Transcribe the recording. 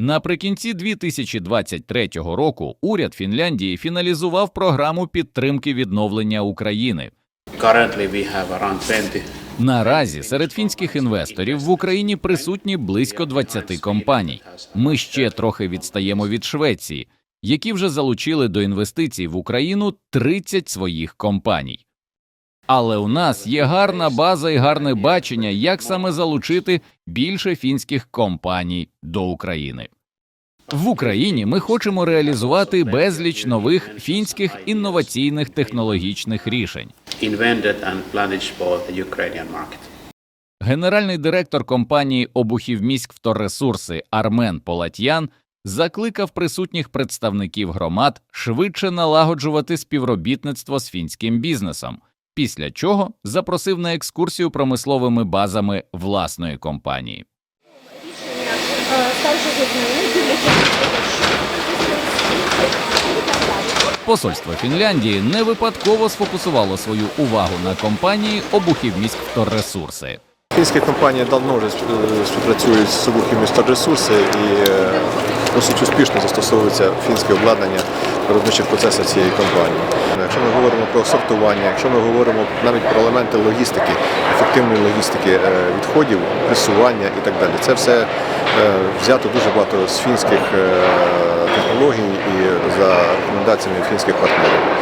Наприкінці 2023 року уряд Фінляндії фіналізував програму підтримки відновлення України. Currently, we have around 20 Наразі серед фінських інвесторів в Україні присутні близько 20 компаній. Ми ще трохи відстаємо від Швеції, які вже залучили до інвестицій в Україну 30 своїх компаній. Але у нас є гарна база і гарне бачення, як саме залучити більше фінських компаній до України. В Україні ми хочемо реалізувати безліч нових фінських інноваційних технологічних рішень. Генеральний директор компанії «Обухівміськвторресурси» Армен Полатьян закликав присутніх представників громад швидше налагоджувати співробітництво з фінським бізнесом, після чого запросив на екскурсію промисловими базами власної компанії. Посольство Фінляндії не випадково сфокусувало свою увагу на компанії «Обухівміськвторресурси». Фінські компанії давно вже е, співпрацюють з міста ресурси і е, досить успішно застосовується фінське обладнання виробничих процесах цієї компанії. Якщо ми говоримо про сортування, якщо ми говоримо навіть про елементи логістики, ефективної логістики е, відходів, пресування і так далі, це все взято дуже багато з фінських технологій і за рекомендаціями фінських партнерів.